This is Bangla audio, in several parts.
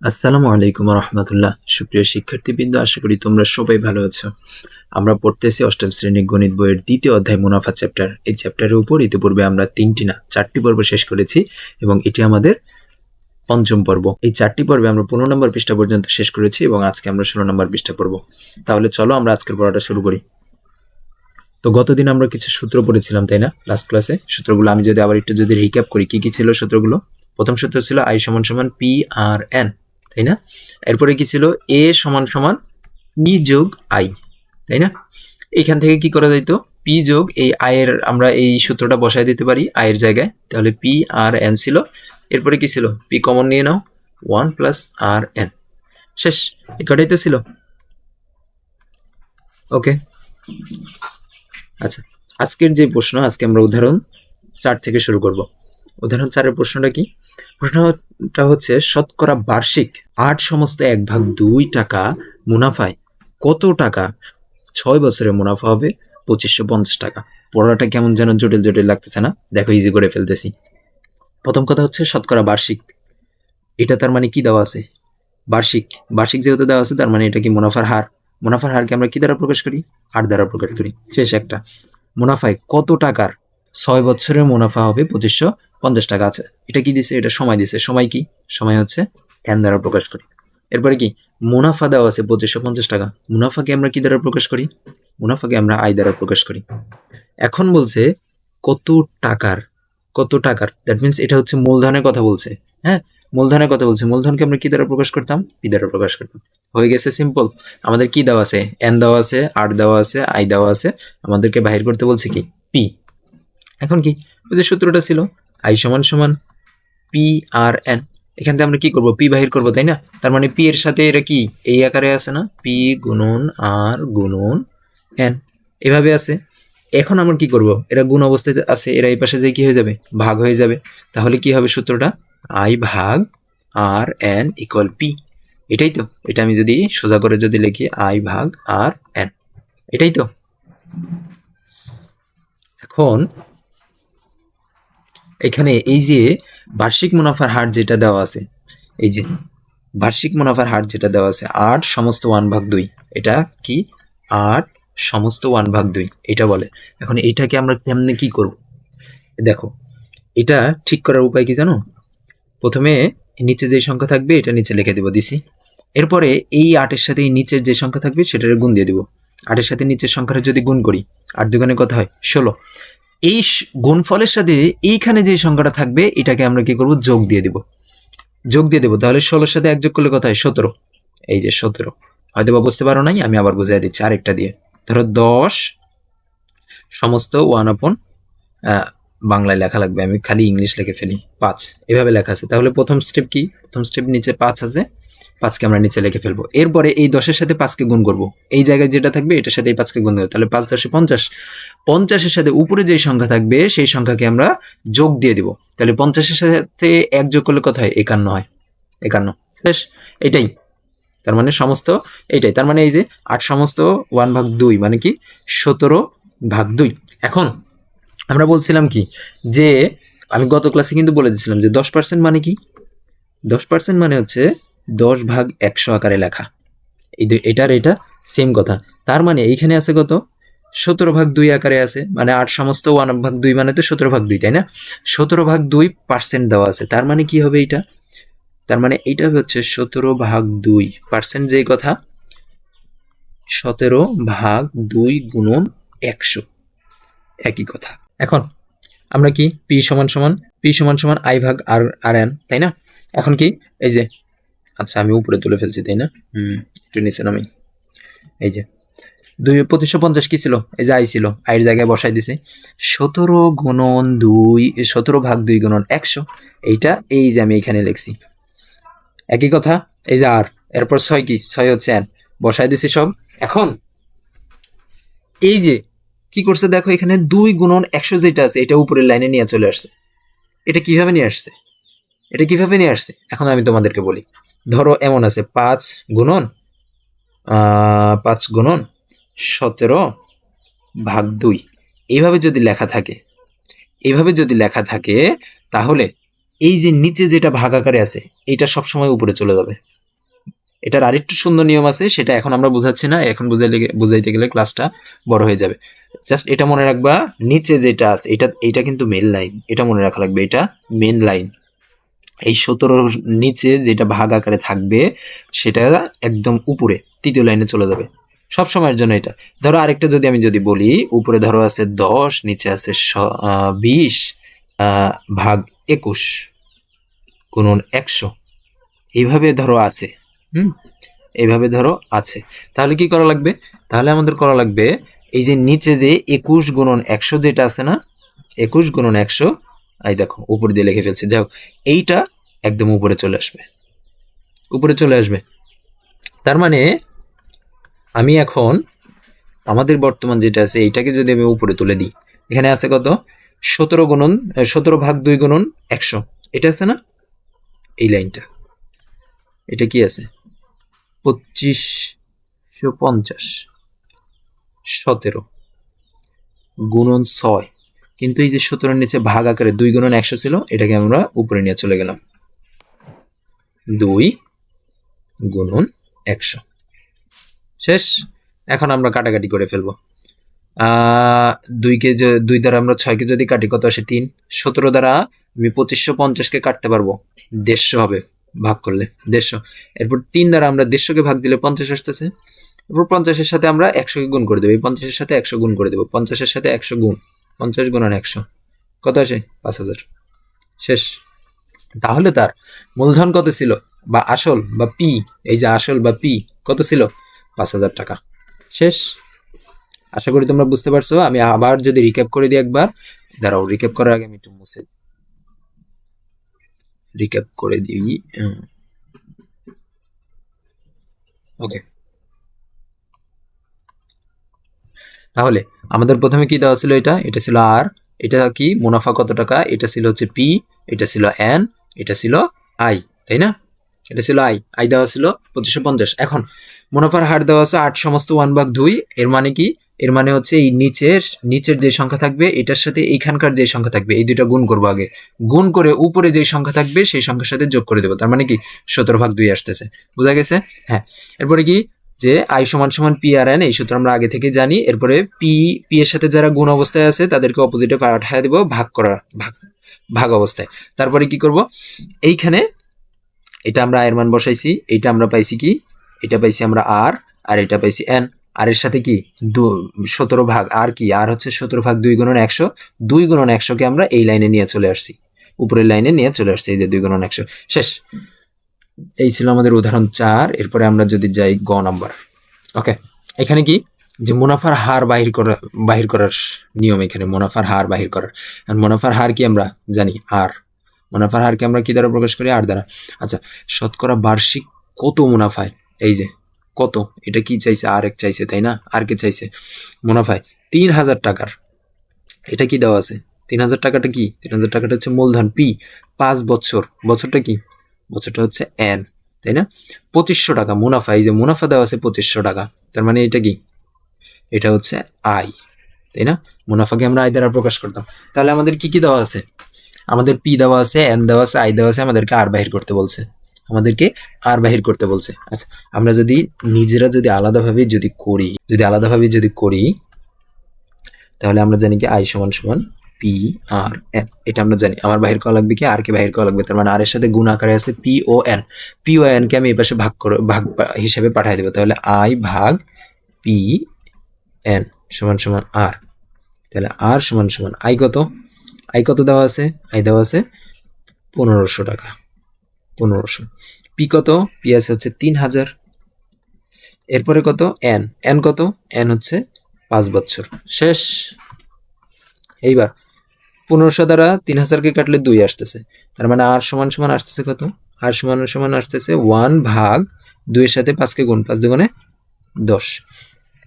আসসালামু আলাইকুম রহমতুল্লাহ সুপ্রিয় শিক্ষার্থীবৃন্দ, আশা করি তোমরা সবাই ভালো আছো। আমরা পড়তেছি অষ্টম শ্রেণির গণিত বইয়ের দ্বিতীয় অধ্যায় মুনাফা চ্যাপ্টার। এই চ্যাপ্টারের উপর ইতিপূর্বে আমরা তিনটি না, চারটি পর্ব শেষ করেছি এবং এটি আমাদের পঞ্চম পর্ব। এই চারটি পর্বে আমরা পনেরো নম্বর পৃষ্ঠা পর্যন্ত শেষ করেছি এবং আজকে আমরা ষোলো নম্বর পৃষ্ঠা পড়ব। তাহলে চলো আমরা আজকের পড়াটা শুরু করি। তো গতদিন আমরা কিছু সূত্র পড়েছিলাম, তাই না? লাস্ট ক্লাসে সূত্রগুলো আমি যদি আবার একটু যদি রিক্যাপ করি, কি কি ছিল সূত্রগুলো? প্রথম সূত্র ছিল আই সমান সমান পি আর এন তাই না? এরপরে কি ছিল? এ সমান সমান পি যোগ আই, তাই না? এখান থেকে কি করা যাইতো? পি যোগ এই আয়ের আমরা এই সূত্রটা বসায় দিতে পারি আয়ের জায়গায়। তাহলে পি আর এন ছিল। এরপরে কি ছিল? পি কমন নিয়ে নাও। ওয়ান প্লাস আর এন। শেষ। এই কটাই তো ছিল? ওকে। আচ্ছা। আজকের যে প্রশ্ন, আজকে আমরা উদাহরণ চার থেকে শুরু করব। উদাহরণ চারের প্রশ্নটা কি? প্রশ্নটা হচ্ছে, শতকরা বার্ষিক আট সমস্ত এক ভাগ দুই টাকা মুনাফায় কত টাকা? ছয় বছরের মুনাফা হবে পঁচিশশো পঞ্চাশ টাকা। পড়াটা কেমন যেন জটিল জটিল লাগতেছে না? দেখো ইজি করে ফেলতেছি। প্রথম কথা হচ্ছে, শতকরা বার্ষিক। এটা তার মানে কি দেওয়া আছে? বার্ষিক। বার্ষিক যেহেতু দেওয়া আছে, তার মানে এটা কি মুনাফার হার? মুনাফার হারকে আমরা কি দ্বারা প্রকাশ করি? আট দ্বারা প্রকাশ করি। শেষ একটা। মুনাফায় কত টাকার ছয় বছরের মুনাফা হবে পঁচিশশো পঞ্চাশ টাকা আছে। এটা কি দিছে? এটা সময় দিছে। সময় কি? সময় হচ্ছে এন দ্বারা প্রকাশ করি। এরপরে কি? মুনাফা দেওয়া আছে পঁচিশশো পঞ্চাশ টাকা। মুনাফাকে আমরা কি দ্বারা প্রকাশ করি? মুনাফাকে আমরা আয় দ্বারা প্রকাশ করি। এখন বলছে কত টাকার কত টাকার? দ্যাট মিনস এটা হচ্ছে মূলধনের কথা বলছে। হ্যাঁ? মূলধনের কথা বলছে। মূলধনকে আমরা কি দ্বারা প্রকাশ করতাম? পি দ্বারা প্রকাশ করতাম। হয়ে গেছে সিম্পল আমাদের কি দেওয়া আছে? এন দেওয়া আছে, আর দেওয়া আছে আই দেওয়া আছে। আমাদেরকে বাহির করতে বলছে কি? পি। এখন কি? ওই যে সূত্রটা ছিল আই সমান সমান পি আর এন এখান থেকে আমরা কি করব? পি বাহির করব, তাই না? তার মানে পি এর সাথে এটা কি? এই আকারে আছে না? পি গুণন আর গুণন এন। এভাবে আছে। এখন আমরা কি করব? এরা গুণ অবস্থায় আছে, এরা এই পাশে যে কি হয়ে যাবে? ভাগ হয়ে যাবে। তাহলে কি হবে সূত্রটা? আই ভাগ আর এন ইকুয়াল পি এটাই তো। এটা আমি যদি সোজা করে যদি লিখি, আই ভাগ আর এন। এটাই তো। এখন এখানে এই যে বার্ষিক মুনাফার হার যেটা দেওয়া আছে, এই যে বার্ষিক মুনাফার হার যেটা দেওয়া আছে, আট সমস্ত ওয়ান ভাগ দুই, এটা কি? আট সমস্ত ওয়ান ভাগ দুই, এটা বলে। এখন এইটাকে আমরা কেমনে কি করব? দেখো, এটা ঠিক করার উপায় কি জানো? প্রথমে নিচে যে সংখ্যা থাকবে, এটা নিচে লিখে দেবো, দিছি। এরপরে এই আটের সাথে এই নিচের যে সংখ্যা থাকবে, সেটার গুণ দিয়ে দিব। আটের সাথে নিচের সংখ্যাটা যদি গুণ করি, আট দুগানে কত হয়? ষোলো। এই গুণফলের সাথে এইখানে যে সংখ্যাটা থাকবে, এটাকে আমরা কি করব? যোগ দিয়ে দিব। যোগ দিয়ে দেবো। তাহলে ষোলোর সাথে এক যোগ করলে কথা হয়? সতেরো। এই যে সতেরো। হয়তো বা বুঝতে পারো নাই, আমি আবার বুঝাই দিচ্ছি আরেকটা দিয়ে। ধরো দশ, সমস্ত ওয়ান আপন বাংলায় লেখা লাগবে। আমি খালি ইংলিশ লিখে ফেলি। পাঁচ। এভাবে লেখা আছে। তাহলে প্রথম স্টেপ কি? প্রথম স্টেপ নিচে পাঁচ আছে। পাঁচকে আমরা নিচে লিখে ফেলব। এরপরে এই দশের সাথে পাঁচকে গুণ করব। এই জায়গায় যেটা থাকবে, এটার সাথে এই পাঁচকে গুণ দেবো। তাহলে পাঁচ দশে পঞ্চাশ। পঞ্চাশের সাথে উপরে যেই সংখ্যা থাকবে, সেই সংখ্যাকে আমরা যোগ দিয়ে দিব। তাহলে পঞ্চাশের সাথে এক যোগ করলে কত হয়? একান্ন হয়। একান্ন। বেশ, এটাই। তার মানে সমস্ত এটাই। তার মানে এই যে আট সমস্ত ওয়ান ভাগ দুই মানে কি? সতেরো ভাগ দুই। এখন আমরা বলছিলাম কি? যে আমি গত ক্লাসে কিন্তু বলে দিয়েছিলাম যে দশ পার্সেন্ট মানে কি? দশ পার্সেন্ট মানে হচ্ছে দশ ভাগ একশো আকারে লেখা। এটার এটা সেম কথা। তার মানে এইখানে আছে কত? সতেরো ভাগ দুই আকারে আছে মানে আট সমস্ত ওয়ান ভাগ দুই মানে তো সতেরো ভাগ দুই, তাই না? সতেরো ভাগ দুই পার্সেন্ট দেওয়া আছে। তার মানে কি হবে এটা তার মানে এইটা হচ্ছে সতেরো ভাগ দুই পার্সেন্ট যেই কথা, সতেরো ভাগ দুই গুণন একশো। একই কথা। এখন আমরা কি? পি সমান সমান, পি সমান সমান আই ভাগ আর আর এন, তাই না? এখন কি? এই যে আচ্ছা আমি উপরে তুলে ফেলছি, তাই না? হুম, একটু নিচে নামি। এই যে, দুই, পঁচিশশো পঞ্চাশ কি ছিল? এই যে আই ছিল, আইয়ের জায়গায় বসাই দিছে। সতেরো গুণন দুই, সতেরো ভাগ দুই গুণন একশো, এইটা এই যে আমি এখানে লিখছি। একই কথা, এই যে আর, এরপর ছয় কি? ছয় হচ্ছে এন। বসাই দিছি সব। এখন, এই যে, কি করছে দেখো এখানে? দুই গুণন একশো যেটা আছে, এটা উপরের লাইনে নিয়ে চলে আসছে। এটা কীভাবে নিয়ে আসছে? এটা কীভাবে নিয়ে আসছে? এখন আমি তোমাদেরকে বলি। ধরো এমন আছে, পাঁচ গুণন পাঁচ গুণন সতেরো ভাগ দুই। এইভাবে যদি লেখা থাকে, এইভাবে যদি লেখা থাকে, তাহলে এই যে নিচে যেটা ভাগ আকারে আছে এটা সবসময় উপরে চলে যাবে। এটার আরেকটু সুন্দর নিয়ম আছে, সেটা এখন আমরা বোঝাচ্ছি না, এখন বুঝাইলে বুঝাইতে গেলে ক্লাসটা বড় হয়ে যাবে। জাস্ট এটা মনে রাখবা, নিচে যেটা আছে, এটা এটা কিন্তু মেন লাইন এটা মনে রাখা লাগবে, এটা মেন লাইন এই সতেরোর নিচে যেটা ভাগ আকারে থাকবে, সেটা একদম উপরে, তৃতীয় লাইনে চলে যাবে। সব সময়ের জন্য এটা। ধরো আরেকটা যদি আমি যদি বলি, উপরে ধরো আছে দশ, নিচে আছে বিশ ভাগ একুশ, গুণন একশো। এইভাবে ধরো আছে, হুম? এইভাবে ধরো আছে। তাহলে কি করা লাগবে? তাহলে আমাদের করা লাগবে, এই যে নিচে যে একুশ গুণন একশো যেটা আছে না, একুশ গুণন একশো এই দেখো, উপর দিয়ে লিখে ফেলছে। যাও এইটা একদম উপরে চলে আসবে। উপরে চলে আসবে। তার মানে আমি এখন আমাদের বর্তমান যেটা আছে, এইটাকে যদি আমি উপরে তুলে দিই, এখানে আছে কত? সতেরো গুণন সতেরো ভাগ দুই গুণন একশো। এটা আছে না? এই লাইনটা। এটা কি আছে? পঁচিশশো পঞ্চাশ। সতেরো গুণন ছয়। কিন্তু এই যে সতেরোর নিচে ভাগ আকারে দুই গুণন একশো ছিল, এটাকে আমরা উপরে নিয়ে চলে গেলাম। দুই গুণন একশো। শেষ। এখন আমরা কাটাকাটি করে ফেলব। দুইকে দুই দ্বারা আমরা ছয়কে যদি কাটি, কত আসে তিন? সতেরো দ্বারা আমি পঁচিশশো পঞ্চাশকে কাটতে পারব। দেড়শো হবে ভাগ করলে, দেড়শো। এরপর তিন দ্বারা আমরা দেড়শোকে ভাগ দিলে পঞ্চাশ আসতেছে। এরপর পঞ্চাশের সাথে আমরা একশোকে গুণ করে দেবো। এই পঞ্চাশের সাথে একশো গুণ করে দেবো। পঞ্চাশের সাথে একশো গুণ। পঞ্চাশ গুণন একশো। কত আসে? পাঁচ হাজার। শেষ। তাহলে তার মূলধন কত ছিল? বা আসল বা পি, এই যে আসল বা পি, কত ছিল? পাঁচ হাজার টাকা। শেষ। আশা করি তোমরা বুঝতে পারছ। আমি আবার যদি রিক্যাপ করে দিই একবার। দাঁড়াও রিক্যাপ করার আগে আমি একটু মুছে রিক্যাপ করে দিই। ওকে তাহলে আমাদের প্রথমে কি দেওয়া ছিল এটা? এটা ছিল আর এটা কি? মুনাফা কত টাকা? এটা ছিল হচ্ছে পি এটা ছিল এন এটা ছিল আই তাই না? এটা ছিল আই আই দেওয়া ছিল পঁচিশশো পঞ্চাশ। এখন, মুনাফার হার দেওয়া আছে আট সমস্ত ওয়ান ভাগ দুই, এর মানে কি? এর মানে হচ্ছে এই নিচের নিচের যে সংখ্যা থাকবে, এটার সাথে এইখানকার যে সংখ্যা থাকবে, এই দুইটা গুণ করব আগে। গুণ করে উপরে যে সংখ্যা থাকবে, সেই সংখ্যার সাথে যোগ করে দেবো। তার মানে কি? সতেরো ভাগ দুই আসতেছে। বোঝা গেছে? হ্যাঁ। এরপরে কি? যে আই সমান সমান পি আর এন এই সূত্র আমরা আগে থেকে জানি। এরপরে পি পি এর সাথে যারা গুণ অবস্থায় আছে, তাদেরকে অপোজিটে পাঠায় দেবো ভাগ করা ভাগ ভাগ অবস্থায়। তারপরে কি করব? এইখানে এটা আমরা আয়ের মান বসাইছি এটা আমরা পাইছি কি? এটা পাইছি আমরা আর আর এটা পাইছি এন আর এর সাথে কি? দু, সতেরো ভাগ আর কি? আর হচ্ছে সতেরো ভাগ দুই গুণন একশো। দুই গুণন একশোকে আমরা এই লাইনে নিয়ে চলে আসছি। উপরের লাইনে নিয়ে চলে আসছি, এই যে দুই গুণন একশো। শেষ। এই ছিল আমাদের উদাহরণ চার, এরপরে আমরা যদি যাই গ নাম্বার। ওকে এখানে কি? যে মুনাফার হার বাহির করা, বাহির করার নিয়ম এখানে, মুনাফার হার বাহির করার। আর মুনাফার হার কি আমরা জানি? আর। মুনাফার হারকে আমরা কি দ্বারা প্রকাশ করি? আর দ্বারা। আচ্ছা শতকরা বার্ষিক কত মুনাফায়? এই যে, কত? এটা কি চাইছে? আর এক চাইছে, তাই না? আর কে চাইছে? মুনাফায় তিন হাজার টাকার। এটা কি দেওয়া আছে? তিন হাজার টাকাটা কি? তিন হাজার টাকাটা হচ্ছে মূলধন, পি, পাঁচ বছর। বছরটা কি? বছরটা হচ্ছে এন তাই না? পঁচিশশো টাকা, মুনাফা, এই যে মুনাফা দেওয়া আছে পঁচিশশো টাকা, তার মানে এটা কি? এটা হচ্ছে আয় তাই না? মুনাফাকে আমরা আয় দ্বারা প্রকাশ করতাম। তাহলে আমাদের কি কি দেওয়া আছে? আমাদের পি দেওয়া আছে এন দেওয়া আছে আই দেওয়া আছে, আমাদেরকে আর বাহির করতে বলছে। আমাদেরকে আর বাহির করতে বলছে। আচ্ছা আমরা যদি নিজেরা যদি আলাদাভাবে যদি করি, যদি আলাদাভাবে যদি করি, তাহলে আমরা জানি কি? আই সমান সমান পি আর এন এটা আমরা জানি। আমার বাহির করা লাগবে কি? আর কে বাহির করা লাগবে। তার মানে আর এর সাথে গুণ আকারে আছে পি ও এন পি ও এন কে আমি এই পাশে ভাগ করে ভাগ হিসেবে পাঠিয়ে দেবো। তাহলে আই ভাগ পি এন সমান সমান আর তাহলে আর সমান সমান আই কত? আই কত দেওয়া আছে? আই দেওয়া আছে পনেরোশো টাকা। পনেরোশো। পি কত? পি আছে হচ্ছে তিন হাজার। এরপরে কত? এন এন কত? এন হচ্ছে পাঁচ বছর। শেষ। এইবার পনেরোশো দ্বারা তিন হাজারকে কাটলে দুই আসতেছে। তার মানে আর সমান সমান আসতেছে কত? আর সমান সমান আসতেছে ওয়ান ভাগ দুইয়ের সাথে পাঁচকে গুণ পাঁচ দুগুণে দশ।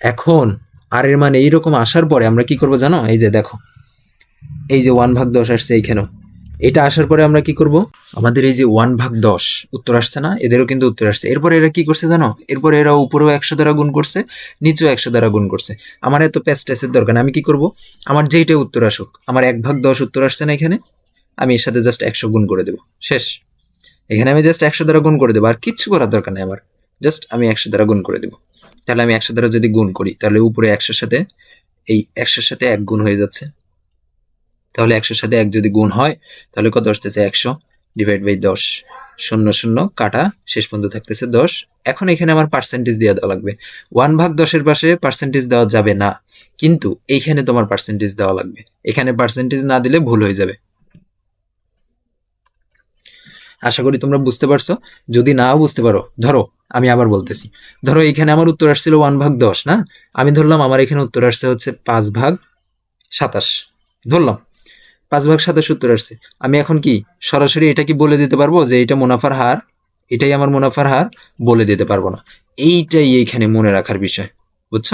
এখন আর এর মানে এইরকম আসার পরে আমরা কি করব জানো? এই যে দেখো, এই যে ওয়ান ভাগ দশ আসছে এইখানেও। এটা আসার পরে আমরা কি করব? আমাদের এই যে ওয়ান ভাগ দশ, উত্তর আসছে না? এদেরও কিন্তু উত্তর আসছে। এরপরে এরা কি করছে জানো? এরপরে এরা উপরেও একশো দ্বারা গুণ করছে, নিচেও একশো দ্বারা গুণ করছে। আমার এত প্যাস টেসের দরকার আমি কি করব? আমার যেইটা উত্তর আসুক, আমার এক ভাগ দশ উত্তর আসছে না এখানে, আমি এর সাথে জাস্ট একশো গুণ করে দেবো। শেষ। এখানে আমি জাস্ট একশো দ্বারা গুণ করে দেবো, আর কিচ্ছু করার দরকার নেই আমার। জাস্ট আমি একশো দ্বারা গুণ করে দেবো। তাহলে আমি একশো দ্বারা যদি গুণ করি, তাহলে উপরে একশোর সাথে, এই একশোর সাথে এক গুণ হয়ে যাচ্ছে। তাহলে একশোর সাথে এক যদি গুণ হয়, তাহলে কত আসতেছে? একশো ডিভাইড বাই দশ। শূন্য শূন্য কাটা, শেষ পর্যন্ত থাকতেছে দশ। এখন এখানে আমার পার্সেন্টেজ দেওয়া দেওয়া লাগবে। ওয়ান ভাগ দশের পাশে পার্সেন্টেজ দেওয়া যাবে না। কিন্তু এইখানে তোমার পার্সেন্টেজ দেওয়া লাগবে। এখানে পার্সেন্টেজ না দিলে ভুল হয়ে যাবে। আশা করি তোমরা বুঝতে পারছ। যদি নাও বুঝতে পারো, ধরো, আমি আবার বলতেছি। ধরো এখানে আমার উত্তর আসছিল ওয়ান ভাগ দশ, না? আমি ধরলাম আমার এখানে উত্তর আসছে হচ্ছে পাঁচ ভাগ সাতাশ। ধরলাম। পাঁচ ভাগ সাতাশ উত্তর আসছে। আমি এখন কি সরাসরি এটা কি বলে দিতে পারব যে এটা মুনাফার হার? এটাই আমার মুনাফার হার, বলে দিতে পারব না। এইটাই এইখানে মনে রাখার বিষয়, বুঝছ?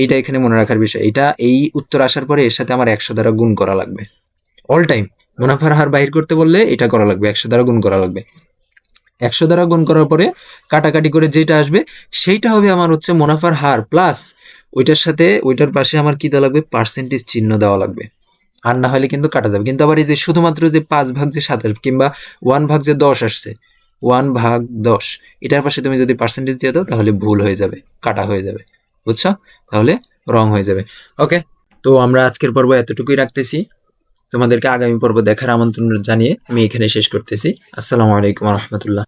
এইটা এখানে মনে রাখার বিষয়। এটা এই উত্তর আসার পরে এর সাথে আমার একশো দ্বারা গুণ করা লাগবে। অল টাইম মুনাফার হার বাহির করতে বললে এটা করা লাগবে, একশো দ্বারা গুণ করা লাগবে। একশো দ্বারা গুণ করার পরে কাটাকাটি করে যেটা আসবে, সেইটা হবে আমার হচ্ছে মুনাফার হার প্লাস ওইটার সাথে, ওইটার পাশে আমার কি দেওয়া লাগবে? পার্সেন্টেজ চিহ্ন দেওয়া লাগবে। আর না হলে কিন্তু কাটা যাবে। কিন্তু আবার এই যে শুধুমাত্র যে পাঁচ ভাগ যে সাতাশ কিংবা ওয়ান ভাগ যে দশ আসছে ওয়ান ভাগ দশ, এটার পাশে তুমি যদি পার্সেন্টেজ দিয়ে দাও, তাহলে ভুল হয়ে যাবে, কাটা হয়ে যাবে। বুঝছ? তাহলে রং হয়ে যাবে। ওকে তো আমরা আজকের পর্ব এতটুকুই রাখতেছি। তোমাদেরকে আগামী পর্ব দেখার আমন্ত্রণ জানিয়ে আমি এখানে শেষ করতেছি। আসসালামু আলাইকুম রহমতুল্লাহ।